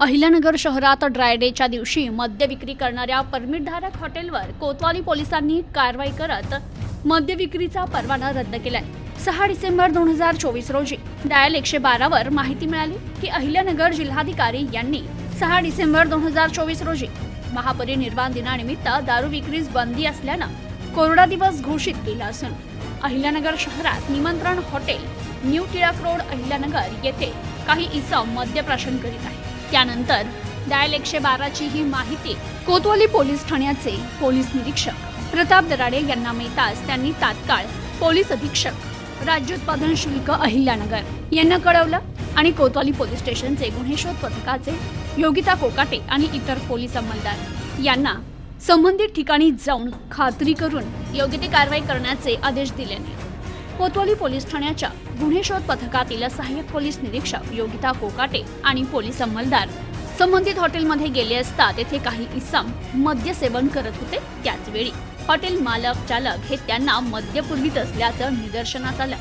अहिल्यानगर शहरात ड्रायडेच्या दिवशी मद्य विक्री करणाऱ्या परमिटधारक हॉटेलवर कोतवाली पोलिसांनी कारवाई करत मद्य विक्रीचा परवाना रद्द केलाय. सहा डिसेंबर दोन हजार चोवीस रोजी डायल एकशे बारावर माहिती मिळाली की अहिल्यानगर जिल्हाधिकारी यांनी सहा डिसेंबर दोन हजार चोवीस रोजी महापरिनिर्वाण दिनानिमित्त दारू विक्रीस बंदी असल्यानं कोरडा दिवस घोषित केला असून अहिल्यानगर शहरात निमंत्रण hotel new Tilak road Ahilyanagar येथे काही इसम मद्यप्राशन करीत आहे. त्यानंतर डायल एकशे बाराची ही माहिती कोतवाली पोलीस ठाण्याचे पोलीस निरीक्षक प्रताप दराडे यांना मिळताच त्यांनी तात्काळ पोलीस अधीक्षक राज्योत्पादन शुल्क अहिल्यानगर यांना कळवलं आणि कोतवाली पोलीस स्टेशनचे गुन्हे शोध पथकाचे योगिता कोकाटे आणि इतर पोलीस अंमलदार यांना संबंधित ठिकाणी जाऊन खात्री करून योग्य ती कारवाई करण्याचे आदेश दिले कोतवाली पोलीस ठाण्याच्या गुन्हे शोध पथकातील सहाय्यक पोलीस निरीक्षक योगिता कोकाटे आणि पोलीस अंमलदार संबंधित हॉटेलमध्ये गेले असता तेथे काही इसम मद्य सेवन करत होते. त्याचवेळी हॉटेल मालक चालक हे त्यांना मद्य पुरवित असल्याचं निदर्शनास आलं.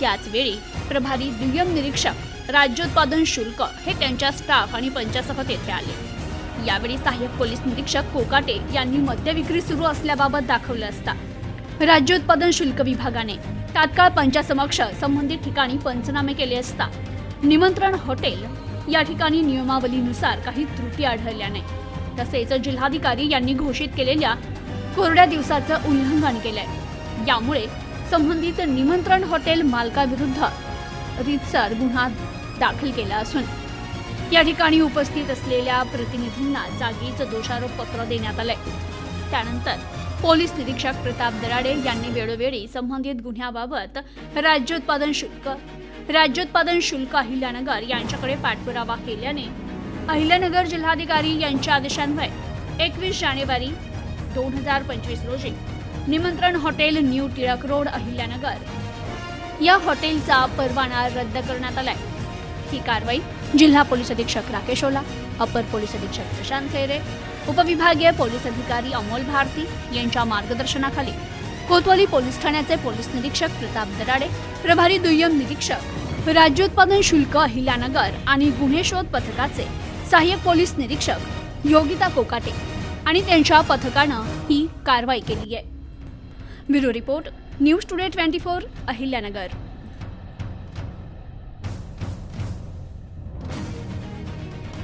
त्याचवेळी प्रभारी दुय्यम निरीक्षक राज्योत्पादन शुल्क हे त्यांच्या स्टाफ आणि पंचासह तेथे आले. यावेळी सहाय्यक पोलीस निरीक्षक कोकाटे यांनी मद्य विक्री सुरू असल्याबाबत दाखवलं असता राज्य उत्पादन शुल्क विभागाने तात्काळ पंचासमक्ष संबंधित ठिकाणी पंचनामे केले असता निमंत्रण हॉटेल या ठिकाणी नियमावलीनुसार काही त्रुटी आढळल्याने तसेच जिल्हाधिकारी यांनी घोषित केलेल्या कोरड्या दिवसाचं उल्लंघन केलंय. यामुळे संबंधित निमंत्रण हॉटेल मालकाविरुद्ध रितसर गुन्हा दाखल केला असून या ठिकाणी उपस्थित असलेल्या प्रतिनिधींना जागीच दोषारोपपत्र देण्यात आलंय. त्यानंतर पोलीस निरीक्षक प्रताप दराडे यांनी वेळोवेळी संबंधित गुन्ह्याबाबत राज्योत्पादन शुल्क राज्योत्पादन शुल्क अहिल्यानगर यांच्याकडे पाठपुरावा केल्याने अहिल्यानगर जिल्हाधिकारी यांच्या आदेशान्वये एकवीस जानेवारी दोन हजार पंचवीस रोजी निमंत्रण hotel new Tilak road Ahilyanagar. या हॉटेलचा परवाना रद्द करण्यात आलाय. ही कारवाई जिल्हा पोलीस अधीक्षक राकेश ओला अपर पोलीस अधीक्षक प्रशांत खैरे उपविभागीय पोलीस अधिकारी अमोल भारती यांच्या मार्गदर्शनाखाली कोतवाली पोलीस ठाण्याचे पोलीस निरीक्षक प्रताप दराडे प्रभारी दुय्यम निरीक्षक राज्योत्पादन शुल्क अहिल्यानगर आणि गुन्हे शोध पथकाचे सहाय्यक पोलीस निरीक्षक योगिता कोकाटे आणि त्यांच्या पथकानं ही कारवाई केली आहे. Bureau report news today twenty four Ahilyanagar.